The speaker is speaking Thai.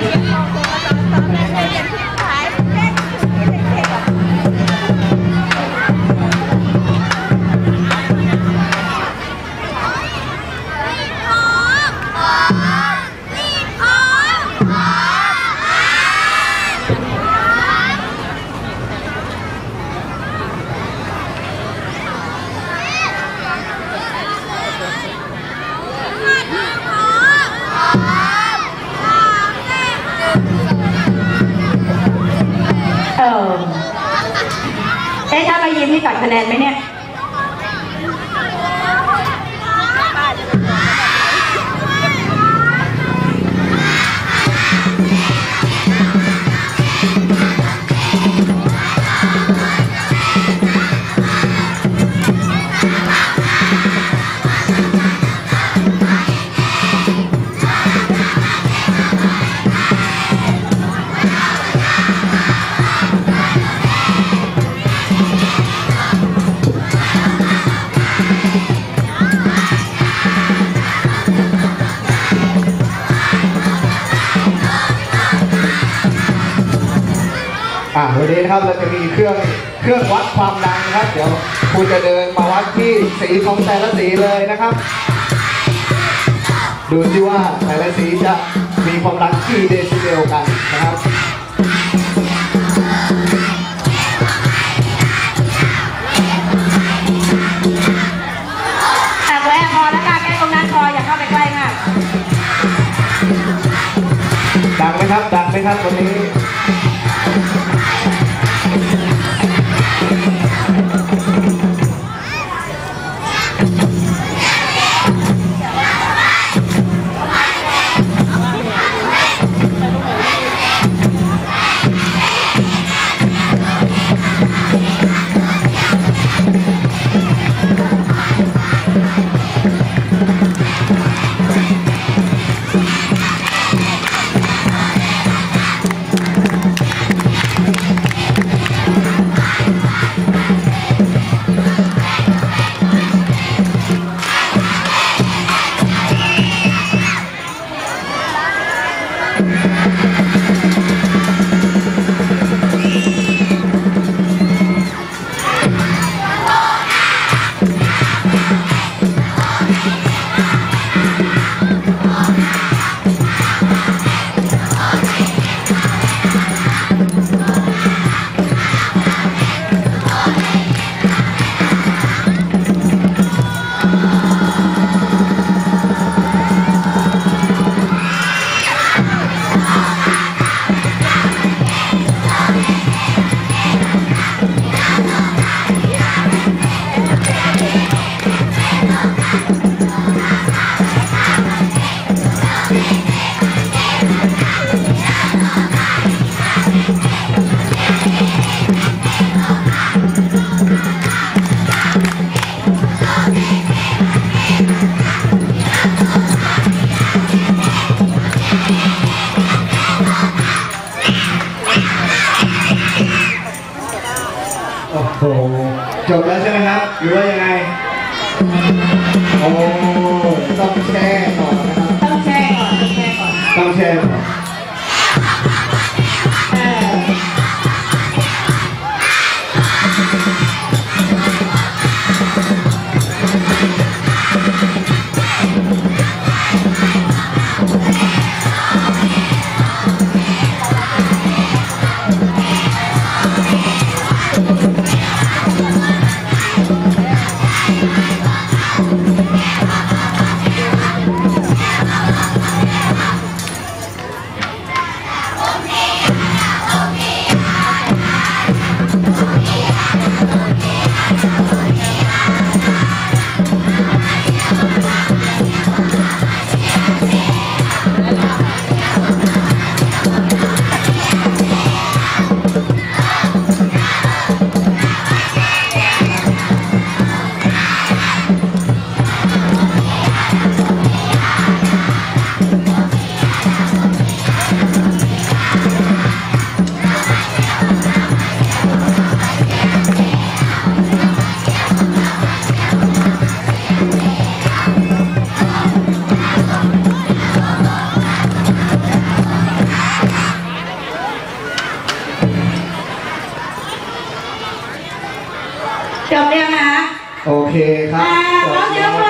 เอ ให้ตัดคะแนนไหมเนี่ย อ่าวันนี้นะครับเราจะมีเครื่องเครื่องวัดความดังนะครับ เดี๋ยวคุณจะเดินมาวัดที่สีของแต่ละสีเลยนะครับ ดูสิว่าแต่ละสีจะมีความดังกี่เดซิเบลกันนะครับแต่แวะพอแล้วกันแค่ตรงนั้นพออย่าเข้าไปใกล้มากดังไหมครับ ดังไหมครับวันนี้ โอ้โห จบแล้วใช่ไหมครับ หรือว่ายังไง โอ้ จบยังนะโอเคครับ อ่าขเสียงปรบ